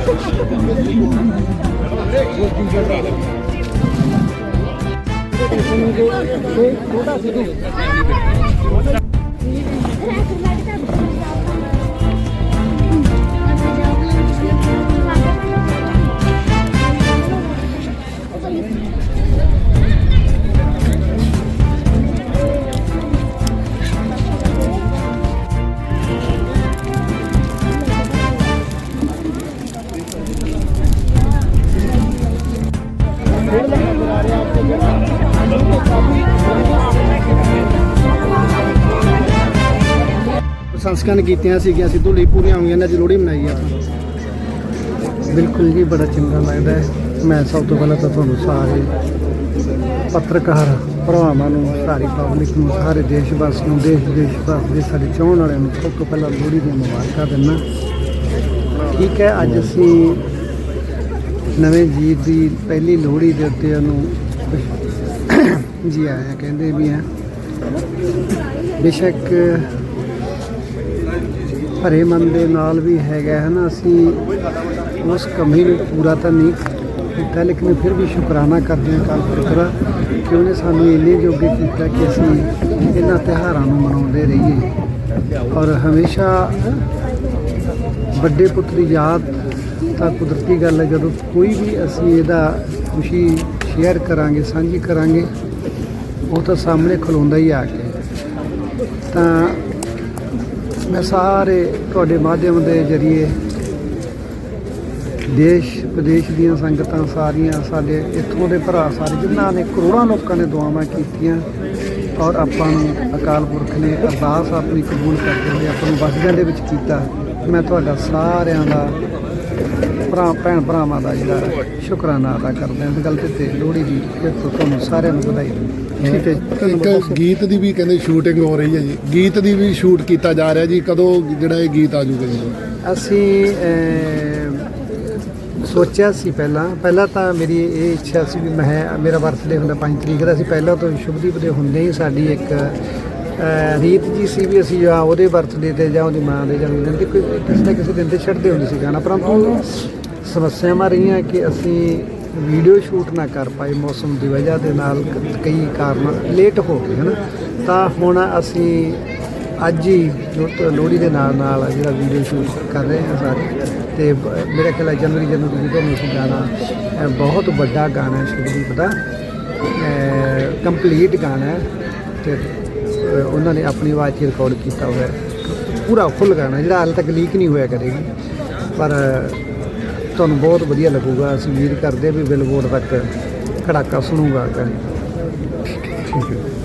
Eu não vou, eu não vou, eu não vou, eu não vou, eu eu não vou, eu não vou, eu eu não vou, ਸੰਸਕਰਨ ਕੀਤੀਆਂ ਸੀਗੀਆਂ ਸਿੱਧੂ ਲਈ ਪੂਰੀਆਂ ਹੋਈਆਂ ਨੇ, ਅੱਜ ਲੋਹੜੀ ਮਨਾਈ ਆ। ਬਿਲਕੁਲ ਜੀ, ਬੜਾ ਚੰਗਾ ਲੱਗਦਾ ਹੈ। ਮੈਂ ਸਭ ਤੋਂ ਪਹਿਲਾਂ ਤਾਂ ਤੁਹਾਨੂੰ ਸਾਰੇ ਪੱਤਰਕਾਰ ਭਰਾਵਾਂ ਨੂੰ, ਸਾਰੀ ਪਬਲਿਕ ਨੂੰ, ਸਾਰੇ ਦੇਸ਼ ਵਾਸੀਆਂ ਨੂੰ, ਦੇਸ਼ ਵਿਦੇਸ਼ ਵਾਸਤੇ ਦੇ, ਸਾਡੇ ਚਾਹਣ ਵਾਲਿਆਂ ਨੂੰ ਸਭ ਤੋਂ ਪਹਿਲਾਂ ਲੋਹੜੀ ਦੀਆਂ ਮੁਬਾਰਕਾਂ ਦਿੰਦਾ ਠੀਕ ਹੈ, ਅੱਜ ਅਸੀਂ ਨਵੇਂ ਜੀਤ ਦੀ ਪਹਿਲੀ ਲੋਹੜੀ ਦੇ ਉੱਤੇ ਉਹਨੂੰ ਜੀ ਆਇਆ ਕਹਿੰਦੇ ਵੀ ਆ। ਬੇਸ਼ੱਕ ਭਰੇ ਮਨ ਦੇ ਨਾਲ ਵੀ ਹੈਗਾ ਹੈ ਨਾ, ਅਸੀਂ ਉਸ ਕਮੀ ਨੂੰ ਪੂਰਾ ਤਾਂ ਨਹੀਂ ਕੀਤਾ, ਲੇਕਿਨ ਫਿਰ ਵੀ ਸ਼ੁਕਰਾਨਾ ਕਰਦੇ ਹਾਂ ਕਾਲ ਪੁਰਖ ਕਿ ਉਹਨੇ ਸਾਨੂੰ ਇੰਨੇ ਜੋਗੇ ਕੀਤਾ ਕਿ ਅਸੀਂ ਇਹਨਾਂ ਤਿਉਹਾਰਾਂ ਨੂੰ ਮਨਾਉਂਦੇ ਰਹੀਏ। ਔਰ ਹਮੇਸ਼ਾ ਵੱਡੇ ਪੁੱਤ ਦੀ ਯਾਦ ਤਾਂ ਕੁਦਰਤੀ ਗੱਲ ਹੈ, ਜਦੋਂ ਕੋਈ ਵੀ ਅਸੀਂ ਇਹਦਾ ਖੁਸ਼ੀ ਸ਼ੇਅਰ ਕਰਾਂਗੇ, ਸਾਂਝੀ ਕਰਾਂਗੇ, ਉਹ ਤਾਂ ਸਾਹਮਣੇ ਖਲੋਂਦਾ ਹੀ ਆ ਕੇ। ਤਾਂ ਮੈਂ ਸਾਰੇ ਤੁਹਾਡੇ ਮਾਧਿਅਮ ਦੇ ਜਰੀਏ ਦੇਸ਼, ਵਿਦੇਸ਼ ਦੀਆਂ ਸੰਗਤਾਂ ਸਾਰੀਆਂ, ਸਾਡੇ ਇੱਥੋਂ ਦੇ ਭਰਾ ਸਾਰੇ, ਜਿਨ੍ਹਾਂ ਨੇ ਕਰੋੜਾਂ ਲੋਕਾਂ ਨੇ ਦੁਆਵਾਂ ਕੀਤੀਆਂ ਔਰ ਆਪਾਂ ਨੂੰ ਅਕਾਲ ਪੁਰਖ ਨੇ ਅਰਦਾਸ ਆਪਣੀ ਕਬੂਲ ਕਰਦੇ ਹੋਏ ਆਪਾਂ ਨੂੰ ਵਸਦਿਆਂ ਦੇ ਵਿੱਚ ਕੀਤਾ। ਮੈਂ ਤੁਹਾਡਾ ਸਾਰਿਆਂ ਦਾ ਭਰਾ ਭੈਣ ਭਰਾਵਾਂ ਦਾ ਜਿਹੜਾ ਸ਼ੁਕਰਾਨਾ ਅਦਾ ਕਰਦੇ ਹਾਂ। ਇਸ ਗੱਲ ਤੇ ਲੋਹੜੀ ਦੀ ਫਿਰ ਤੋਂ ਤੁਹਾਨੂੰ ਸਾਰਿਆਂ ਨੂੰ ਵਧਾਈ ਠੀਕ ਹੈ। ਇੱਕ ਗੀਤ ਦੀ ਵੀ ਕਹਿੰਦੇ ਸ਼ੂਟਿੰਗ ਹੋ ਰਹੀ ਹੈ ਜੀ। ਗੀਤ ਦੀ ਵੀ ਸ਼ੂਟ ਕੀਤਾ ਜਾ ਰਿਹਾ ਜੀ। ਕਦੋਂ ਜਿਹੜਾ ਇਹ ਗੀਤ ਆ ਜਾਊਗਾ ਜੀ? ਅਸੀਂ ਸੋਚਿਆ ਸੀ ਪਹਿਲਾਂ। ਪਹਿਲਾਂ ਤਾਂ ਮੇਰੀ ਇਹ ਇੱਛਾ ਸੀ ਵੀ ਮੈਂ ਮੇਰਾ ਬਰਥਡੇ ਹੁੰਦਾ 5 ਤਰੀਕ ਦਾ ਸੀ। ਪਹਿਲਾਂ ਤੋਂ ਸ਼ੁਭਦੀਪ ਦੇ ਹੁੰਦੇ ਹੀ ਸਾਡੀ ਇੱਕ ਰੀਤ ਜੀ ਸੀ ਵੀ ਅਸੀਂ ਜਾਂ ਉਹਦੇ ਬਰਥਡੇ ਤੇ ਜਾਂ ਉਹਦੀ ਮਾਂ ਦੇ ਜਨਮ ਦਿਨ ਤੇ ਕੋਈ ਕਿਸੇ ਨਾ ਕਿਸੇ ਦਿਨ ਤੇ ਛੱਡਦੇ ਹੁੰਦੇ ਸੀ ਗਾਣਾ, ਪਰੰਤੂ ਸਮੱਸਿਆਵਾਂ ਰਹੀਆਂ ਕਿ ਅਸੀਂ ਵੀਡੀਓ ਸ਼ੂਟ ਨਾ ਕਰ ਪਾਏ ਮੌਸਮ ਦੀ ਵਜ੍ਹਾ ਦੇ ਨਾਲ ਕਈ ਕਾਰਨ ਲੇਟ ਹੋ ਗਏ, ਹਨ? ਤਾਂ ਹੁਣ ਅਸੀਂ ਅੱਜ ਹੀ ਲੋ- ਲੋਹੜੀ ਦੇ ਨਾਲ ਨਾਲ ਜਿਹੜਾ ਵੀਡੀਓ ਸ਼ੂਟ ਕਰ ਰਹੇ ਹਾਂ ਸਾਰੇ। ਤੇ ਬ- ਮੇਰਾ ਖਿਆਲ ਹੈ ਜਨਵਰੀ ਜਨਵਰੀ ਜਦੋਂ ਨੂੰ ਅਸੀਂ ਗਾਣਾ ਬਹੁਤ ਵੱਡਾ ਗਾਣਾ ਹੈ ਸ਼ੁਭਦੀਪ ਦਾ ਕੰਪਲੀਟ ਗਾਣਾ ਤੇ ਉਹਨਾਂ ਨੇ ਆਪਣੀ ਆਵਾਜ਼ 'ਚ ਰਿਕਾਰਡ ਕੀਤਾ ਹੋਇਆ। ਪੂਰਾ ਫੁੱਲ ਗਾਣਾ, ਜਿਹੜਾ ਹਾਲੇ ਤੱਕ ਲੀਕ ਨਹੀਂ ਹੋਇਆ ਕਰੇਗੀ ਪਰ ਤੁਹਾਨੂੰ ਬਹੁਤ ਵਧੀਆ ਲੱਗੂਗਾ। ਅਸੀਂ ਉਮੀਦ ਕਰਦੇ ਹਾਂ ਵੀ ਬਿਲਬੋਰਡ ਤੱਕ ਖੜਾਕਾ ਸੁਣੂਗਾ। ਗਾਣੇ ਠੀਕ ਹੈ।